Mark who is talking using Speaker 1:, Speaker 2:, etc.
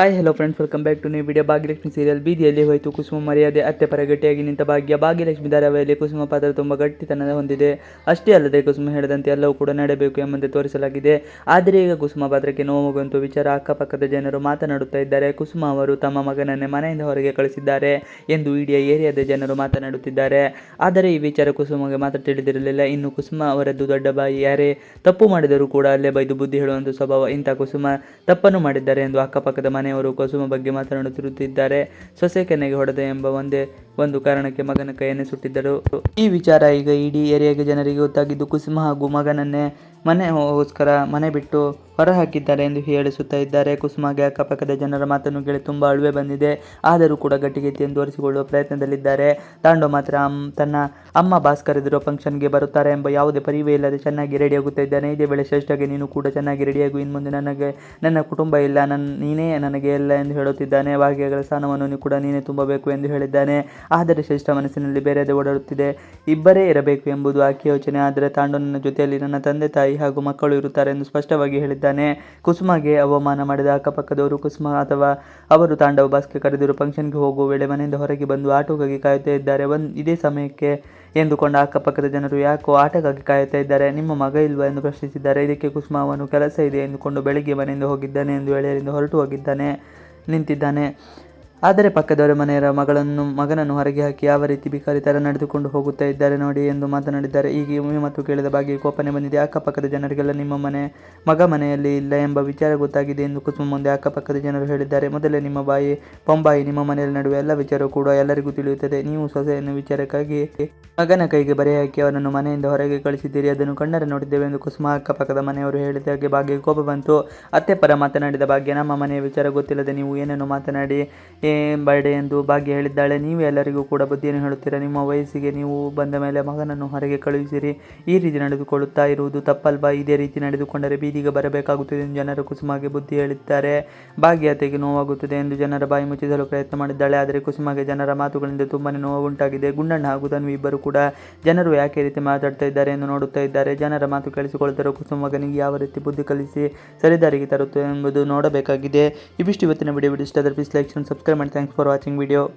Speaker 1: Hi hello friends welcome back to new video Bhagyalakshmi serial ಬೀದಿಯಲ್ಲಿ ಹೋಯಿತು. ಕುಸುಮ ಮರ್ಯಾದೆ, ಅತ್ತೆ ಪರ ನಿಂತ ಭಾಗ್ಯ. ಭಾಗ್ಯಲಕ್ಷ್ಮಿ ಧಾರಾವಾಹಿಯಲ್ಲಿ ಕುಸುಮ ಪಾತ್ರ ತುಂಬ ಗಟ್ಟಿತನ ಹೊಂದಿದೆ. ಅಷ್ಟೇ ಅಲ್ಲದೆ ಕುಸುಮ ಹೇಳದಂತೆ ಎಲ್ಲವೂ ಕೂಡ ನಡೆಯಬೇಕು ಎಂಬಂತೆ ತೋರಿಸಲಾಗಿದೆ. ಆದರೆ ಈಗ ಕುಸುಮ ಪಾತ್ರಕ್ಕೆ ನೋವಾಗುವಂಥ ವಿಚಾರ. ಅಕ್ಕಪಕ್ಕದ ಜನರು ಮಾತನಾಡುತ್ತಾ ಇದ್ದಾರೆ. ಕುಸುಮ ಅವರು ತಮ್ಮ ಮಗನನ್ನೇ ಮನೆಯಿಂದ ಹೊರಗೆ ಕಳಿಸಿದ್ದಾರೆ ಎಂದು ಇಡೀ ಏರಿಯಾದ ಜನರು ಮಾತನಾಡುತ್ತಿದ್ದಾರೆ. ಆದರೆ ಈ ವಿಚಾರ ಕುಸುಮಗೆ ಮಾತ್ರ ತಿಳಿದಿರಲಿಲ್ಲ. ಇನ್ನು ಕುಸುಮ ಅವರದ್ದು ದೊಡ್ಡ ಬಾಯಿ. ಯಾರೇ ತಪ್ಪು ಮಾಡಿದರೂ ಕೂಡ ಅಲ್ಲೇ ಬೈದು ಬುದ್ಧಿ ಹೇಳುವಂಥ ಸ್ವಭಾವ ಇಂಥ ಕುಸುಮ ತಪ್ಪನ್ನು ಮಾಡಿದ್ದಾರೆ ಎಂದು ಅಕ್ಕಪಕ್ಕದ ಮನೆಯವರು ಕುಸುಮ ಬಗ್ಗೆ ಮಾತನಾಡುತ್ತಿರುತ್ತಿದ್ದಾರೆ. ಸೊಸೆ ಕೆನೆಗೆ ಹೊಡೆದ ಎಂಬ ಒಂದೇ ಒಂದು ಕಾರಣಕ್ಕೆ ಮಗನ ಕೈಯನ್ನೇ ಸುಟ್ಟಿದ್ದರು. ಈ ವಿಚಾರ ಈಗ ಇಡೀ ಏರಿಯಾಗೆ ಜನರಿಗೆ ಗೊತ್ತಾಗಿದ್ದು ಕುಸುಮ ಹಾಗೂ ಮಗನನ್ನೇ ಮನೆಗೋಸ್ಕರ ಮನೆ ಬಿಟ್ಟು ಹೊರಹಾಕಿದ್ದಾರೆ ಎಂದು ಹೇಳಿಸುತ್ತಾ ಇದ್ದಾರೆ. ಕುಸುಮಾಗೆ ಅಕ್ಕಪಕ್ಕದ ಜನರ ಮಾತನ್ನು ಕೇಳಿ ತುಂಬ ಅಳುವೆ ಬಂದಿದೆ. ಆದರೂ ಕೂಡ ಗಟ್ಟಿಗೆತ್ತಿಯನ್ನು ತೋರಿಸಿಕೊಳ್ಳುವ ಪ್ರಯತ್ನದಲ್ಲಿದ್ದಾರೆ. ತಾಂಡೋ ಮಾತ್ರ ತನ್ನ ಅಮ್ಮ ಭಾಸ್ಕರ್ ಎದುರೋ ಫಂಕ್ಷನ್ಗೆ ಬರುತ್ತಾರೆ ಎಂಬ ಯಾವುದೇ ಪರಿವೇ ಇಲ್ಲದೆ ಚೆನ್ನಾಗಿ ರೆಡಿಯಾಗುತ್ತಾ ಇದ್ದಾನೆ. ಇದೇ ವೇಳೆ ಶ್ರೇಷ್ಠಗೆ, ನೀನು ಕೂಡ ಚೆನ್ನಾಗಿ ರೆಡಿಯಾಗು ಇನ್ನು ಮುಂದೆ ನನಗೆ, ನನ್ನ ಕುಟುಂಬ ಇಲ್ಲ. ನನ್ನ ನೀನೇ ನನಗೆ ಎಲ್ಲ ಎಂದು ಹೇಳುತ್ತಿದ್ದಾನೆ. ಭಾಗ್ಯಗಳ ಸ್ಥಾನವನ್ನು ಕೂಡ ನೀನೇ ತುಂಬಬೇಕು ಎಂದು ಹೇಳಿದ್ದಾನೆ. ಆದರೆ ಶ್ರೇಷ್ಠ ಮನಸ್ಸಿನಲ್ಲಿ ಬೇರೆದೇ ಓಡಾಡುತ್ತಿದೆ. ಇಬ್ಬರೇ ಇರಬೇಕು ಎಂಬುದು ಆಕೆ ಯೋಚನೆ. ಆದರೆ ತಾಂಡೋ ನನ್ನ ಜೊತೆಯಲ್ಲಿ ನನ್ನ ತಂದೆ ತಾಯಿ ಹಾಗೂ ಮಕ್ಕಳು ಇರುತ್ತಾರೆ ಎಂದು ಸ್ಪಷ್ಟವಾಗಿ ಹೇಳಿದ್ದಾನೆ ಕುಸುಮಗೆ ಅವಮಾನ ಮಾಡಿದ ಅಕ್ಕಪಕ್ಕದವರು ಕುಸುಮ ಅಥವಾ ಅವರು ತಾಂಡವ ಬಾಸ್ಗೆ ಕರೆದಿರುವ ಫಂಕ್ಷನ್ಗೆ ಹೋಗುವ ವೇಳೆ ಮನೆಯಿಂದ ಹೊರಗೆ ಬಂದು ಆಟೋಗಾಗಿ ಕಾಯುತ್ತಾ ಇದ್ದಾರೆ. ಒಂದು ಇದೇ ಸಮಯಕ್ಕೆ ಎಂದುಕೊಂಡ ಅಕ್ಕಪಕ್ಕದ ಜನರು, ಯಾಕೋ ಆಟಗಾಗಿ ಕಾಯುತ್ತಾ ಇದ್ದಾರೆ? ನಿಮ್ಮ ಮಗ ಇಲ್ವಾ? ಎಂದು ಪ್ರಶ್ನಿಸಿದ್ದಾರೆ. ಇದಕ್ಕೆ ಕುಸುಮ, ಅವನು ಕೆಲಸ ಇದೆ ಎಂದುಕೊಂಡು ಬೆಳಿಗ್ಗೆ ಮನೆಯಿಂದ ಹೋಗಿದ್ದಾನೆ ಎಂದು ಎಳೆಯರಿಂದ ಹೊರಟು ಹೋಗಿದ್ದಾನೆ, ನಿಂತಿದ್ದಾನೆ. ಆದರೆ ಪಕ್ಕದವರ ಮನೆಯರ ಮಗಳನ್ನು, ಮಗನನ್ನು ಹೊರಗೆ ಹಾಕಿ ಯಾವ ರೀತಿ ಭಿಕಾರಿ ತರ ನಡೆದುಕೊಂಡು ಹೋಗುತ್ತಾ ಇದ್ದಾರೆ ನೋಡಿ ಎಂದು ಮಾತನಾಡಿದ್ದಾರೆ. ಈಗ ಈ ಮತ್ತು ಕೇಳಿದ ಬಗ್ಗೆ ಕೋಪನೆ ಬಂದಿದೆ. ಅಕ್ಕಪಕ್ಕದ ಜನರಿಗೆಲ್ಲ ನಿಮ್ಮ ಮನೆ, ಮಗ ಮನೆಯಲ್ಲಿ ಇಲ್ಲ ಎಂಬ ವಿಚಾರ ಗೊತ್ತಾಗಿದೆ ಎಂದು ಕುಸುಮ ಮುಂದೆ ಅಕ್ಕಪಕ್ಕದ ಜನರು ಹೇಳಿದ್ದಾರೆ. ಮೊದಲೇ ನಿಮ್ಮ ಬಾಯಿ, ಪೊಂಬಾಯಿ, ನಿಮ್ಮ ಮನೆಯಲ್ಲಿ ನಡುವೆ ಎಲ್ಲ ವಿಚಾರ ಕೂಡ ಎಲ್ಲರಿಗೂ ತಿಳಿಯುತ್ತದೆ. ನೀವು ಸೊಸೆಯನ್ನು ವಿಚಾರಕ್ಕಾಗಿ ಮಗನ ಕೈಗೆ ಬರೆ ಹಾಕಿ ಅವನನ್ನು ಮನೆಯಿಂದ ಹೊರಗೆ ಕಳಿಸಿದ್ದೀರಿ. ಅದನ್ನು ಕಣ್ಣರೆ ನೋಡಿದ್ದೇವೆ ಎಂದು ಕುಸುಮ ಅಕ್ಕಪಕ್ಕದ ಮನೆಯವರು ಹೇಳಿದ ಹಾಗೆ ಭಾಗ್ಯ ಕೋಪ ಬಂತು. ಅತ್ತೆ ಪರ ಮಾತನಾಡಿದ ಭಾಗ್ಯ, ನಮ್ಮ ಮನೆಯ ವಿಚಾರ ಗೊತ್ತಿಲ್ಲದೆ ನೀವು ಏನನ್ನು ಮಾತನಾಡಿ ಬರ್ಡೆ ಎಂದು ಭಾಗ್ಯ ಹೇಳಿದ್ದಾಳೆ. ನೀವು ಎಲ್ಲರಿಗೂ ಕೂಡ ಬುದ್ಧಿಯನ್ನು ಹೇಳುತ್ತೀರಾ? ನಿಮ್ಮ ವಯಸ್ಸಿಗೆ ನೀವು ಬಂದ ಮೇಲೆ ಮಗನನ್ನು ಹೊರಗೆ ಕಳುಹಿಸಿರಿ. ಈ ರೀತಿ ನಡೆದುಕೊಳ್ಳುತ್ತಾ ಇರುವುದು ತಪ್ಪಲ್ವಾ? ಇದೇ ರೀತಿ ನಡೆದುಕೊಂಡರೆ ಬೀದಿಗೆ ಬರಬೇಕಾಗುತ್ತದೆ ಎಂದು ಜನರು ಕುಸುಮಗೆ ಬುದ್ಧಿ ಹೇಳಿದ್ದಾರೆ. ಭಾಗ್ಯತೆಗೆ ನೋವಾಗುತ್ತದೆ ಎಂದು ಜನರ ಬಾಯಿ ಮುಚ್ಚಿಸಲು ಪ್ರಯತ್ನ ಮಾಡಿದ್ದಾಳೆ. ಆದರೆ ಕುಸುಮಗೆ ಜನರ ಮಾತುಗಳಿಂದ ತುಂಬಾನೇ ನೋವುಂಟಾಗಿದೆ. ಗುಂಡಣ್ಣ ಹಾಗೂ ತನ್ವಿ ಇಬ್ಬರು ಕೂಡ ಜನರು ಯಾಕೆ ರೀತಿ ಮಾತಾಡ್ತಾ ಇದ್ದಾರೆ ಎಂದು ನೋಡುತ್ತಾ ಇದ್ದಾರೆ. ಜನರ ಮಾತು ಕೇಳಿಸಿಕೊಳ್ಳುತ್ತಾರೆ ಕುಸುಮಗನಿಗೆ ಯಾವ ರೀತಿ ಬುದ್ಧಿ ಕಲಿಸಿ ಸರಿದಾರಿಗೆ ತರುತ್ತದೆ ಎಂಬುದು ನೋಡಬೇಕಾಗಿದೆ. ಇವಿಷ್ಟು ಇವತ್ತಿನ ವಿಡಿಯೋ ವಿಡಿಯೋ ಇಷ್ಟ ಆದರೆ please like subscribe subscribe and thanks for watching video.